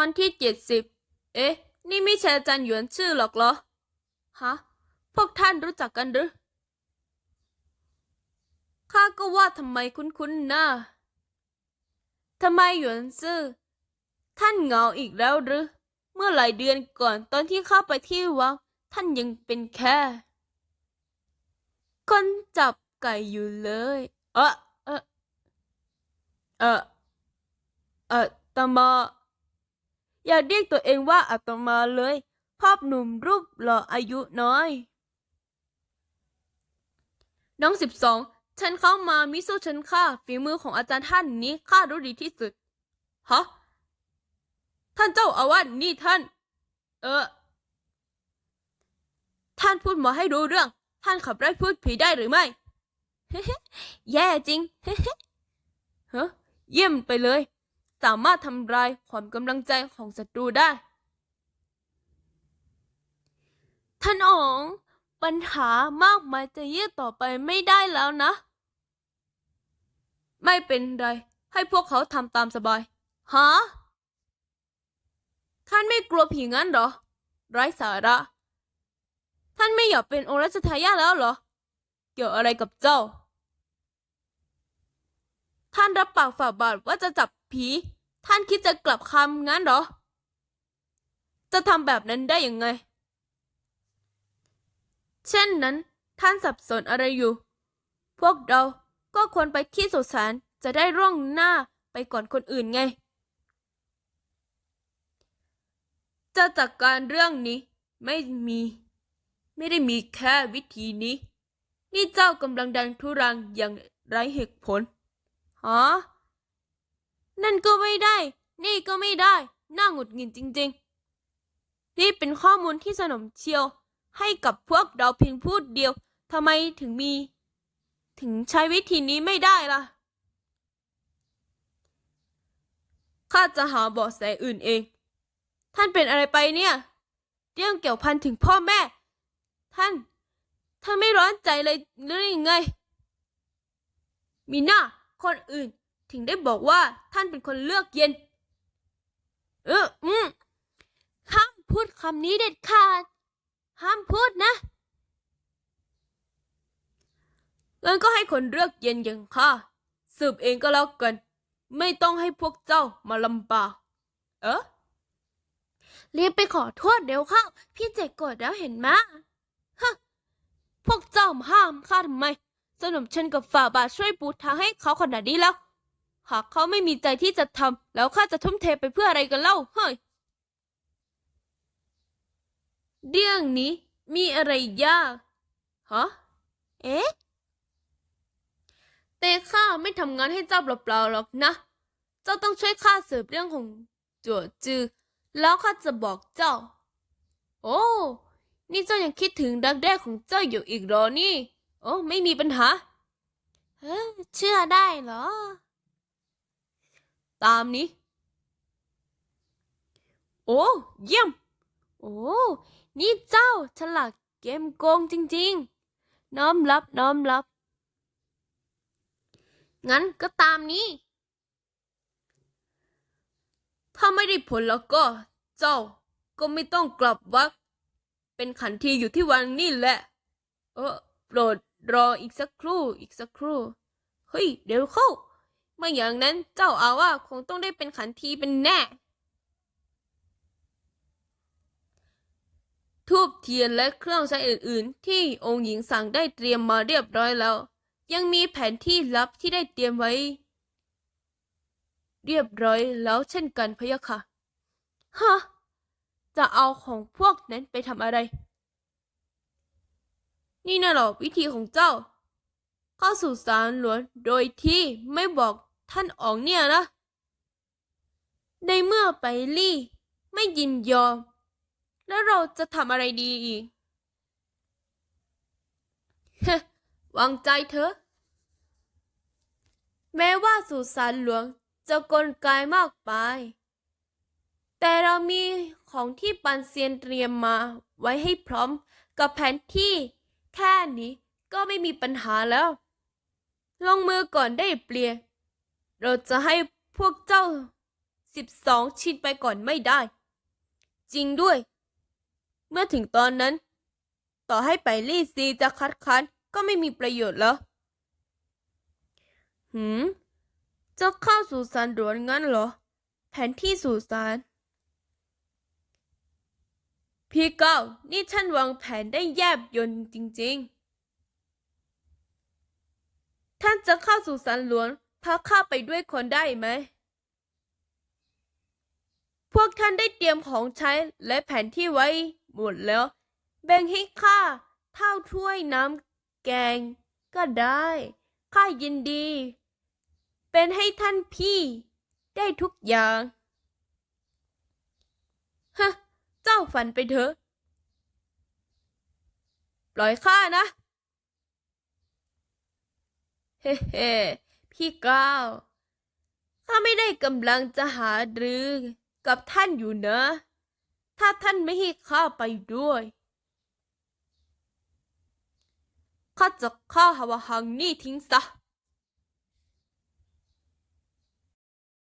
อนที่เจ็ดสิบ เอ๊ะ นี่ไม่ใช่อาจารย์หยวนชื่อหรอกเหรอ ฮะ พวกท่านรู้จักกันหรือ ข้าก็ว่าทำไมคุ้นๆนะทำไมหยวนซื่อ ท่านเหงาอีกแล้วหรือ เมื่อหลายเดือนก่อนตอนที่เข้าไปที่วังท่านยังเป็นแค่ คนจับไก่อยู่เลย เออเออเออเออตมา อย่าเรียกตัวเองว่าอาตมาเลย ภาพหนุ่มรูปหล่ออายุน้อย น้องสิบสองฉันเข้ามามิสู้ฉันค่ะฝีมือของอาจารย์ท่านนี้ข้ารู้ดีที่สุดฮะท่านเจ้าอาวาสนี่ท่าน เออ ท่านพูดมาให้รู้เรื่อง ท่านขับไล่พูดผีได้หรือไม่แย่จริงเฮ้เยี่ยมไปเลย สามารถทำลายความกำลังใจของศัตรูได้ ท่านอ๋องปัญหามากมายจะยืดต่อไปไม่ได้แล้วนะ ไม่เป็นไร ให้พวกเขาทำตามสบาย ฮะ ท่านไม่กลัวผีงั้นเหรอ ไร้สาระ ท่านไม่อยากเป็นองค์รัชทายาทแล้วเหรอ เกี่ยวอะไรกับเจ้า ท่านรับปากฝ่าบาทว่าจะจับ ผี ท่านคิดจะกลับคำงั้นเหรอ จะทำแบบนั้นได้ยังไง เช่นนั้นท่านสับสนอะไรอยู่ พวกเราก็ควรไปที่สุสานจะได้ร่วงหน้าไปก่อนคนอื่นไง จะจัดการเรื่องนี้ไม่มี ไม่ได้มีแค่วิธีนี้ นี่เจ้ากำลังดันทุรังอย่างไร้เหตุผลฮะ นั่นก็ไม่ได้ นี่ก็ไม่ได้ น่าหงุดหงิดจริงๆ นี่เป็นข้อมูลที่สนมเชียว ให้กับพวกเราเพียงพูดเดียว ทำไมถึงมี ถึงใช้วิธีนี้ไม่ได้ล่ะ ข้าจะหาเบาะแสอื่นเอง ท่านเป็นอะไรไปเนี่ย เรื่องเกี่ยวพันถึงพ่อแม่ ท่าน ท่านไม่ร้อนใจเลยหรือยังไง มีหน้าคนอื่น ถึงได้บอกว่าท่านเป็นคนเลือกเย็น เอออืมห้ามพูดคำนี้เด็ดขาด ห้ามพูดนะงั้นก็ให้คนเลือกเย็นอย่างข้าสืบเองก็แล้วกัน ไม่ต้องให้พวกเจ้ามาลำบาก เออรีบไปขอโทษเดี๋ยวเข้า พี่เจกโกรธแล้วเห็นมะฮะพวกเจ้ามาห้ามข้าทำไมสนมเชนกับฝ่าบาทช่วยปูทางให้เขาขนาดนี้แล้ว หากเขาไม่มีใจที่จะทำแล้วข้าจะทุ่มเทไปเพื่ออะไรกันเล่า เฮ้ย เรื่องนี้มีอะไรยากฮะเอ๊ะ แต่ข้าไม่ทำงานให้เจ้าเปล่าๆหรอกนะ เจ้าต้องช่วยข้าสืบเรื่องของจัวจือ แล้วข้าจะบอกเจ้า โอ้ นี่เจ้ายังคิดถึงดักแด้ของเจ้าอยู่อีกหรอนี่ โอ้ ไม่มีปัญหาเฮ้ยเชื่อได้เหรอ ตามนี้ โอ้ เยี่ยม โอ้ นี่เจ้าฉลาดเกมโกงจริง ๆ น้อมรับน้อมรับ งั้นก็ตามนี้ ถ้าไม่ได้ผลแล้วก็ เจ้าก็ไม่ต้องกลับวักเป็นขันทีอยู่ที่วังนี่แหละ เออโปรดรออีกสักครู่ อีกสักครู่ เฮ้ย เดี๋ยวเข้า ไม่อย่างนั้นเจ้าอาว่าคงต้องได้เป็นขันทีเป็นแน่ ทูบเทียนและเครื่องใช้อื่น ๆ ที่องค์หญิงสั่งได้เตรียมมาเรียบร้อยแล้ว ยังมีแผนที่ลับที่ได้เตรียมไว้ เรียบร้อยแล้วเช่นกันพะยะค่ะฮะจะเอาของพวกนั้นไปทำอะไร นี่น่ะหรอวิธีของเจ้า เข้าสู่ศาลหลวงโดยที่ไม่บอก ท่านอ๋องเนี่ยนะ ในเมื่อไปลี่ไม่ยินยอม แล้วเราจะทำอะไรดีอีกเฮ้วางใจเถอะ แม้ว่าสุสานหลวงจะกลกายมากไป แต่เรามีของที่ปันเซียนเตรียมมาไว้ให้พร้อมกับแผนที่แค่นี้ก็ไม่มีปัญหาแล้ว ลงมือก่อนได้เปลี่ยน เราจะให้พวกเจ้าสิบสองชิ้นไปก่อนไม่ได้ จริงด้วย เมื่อถึงตอนนั้น ต่อให้ไปลี่ซีจะคัดค้านก็ไม่มีประโยชน์แล้ว หืม จะเข้าสู่สารหลวงงั้นเหรอ แผนที่สู่สาร พี่เก้า นี่ท่านวางแผนได้แยบยลจริง ๆ ท่านจะเข้าสู่สารหลวง พาข้าไปด้วยคนได้ไหม พวกท่านได้เตรียมของใช้และแผนที่ไว้หมดแล้ว แบ่งให้ข้าเท่าถ้วยน้ำแกงก็ได้ ข้ายินดี เป็นให้ท่านพี่ได้ทุกอย่าง ฮะ เจ้าฝันไปเถอะ ปล่อยข้านะ เฮ้เฮ้ พี่ก้าวข้าไม่ได้กำลังจะหารือกับท่านอยู่นะ ถ้าท่านไม่ให้ข้าไปด้วยข้าจะฆ่าหาวหังนี่ทิ้งซะ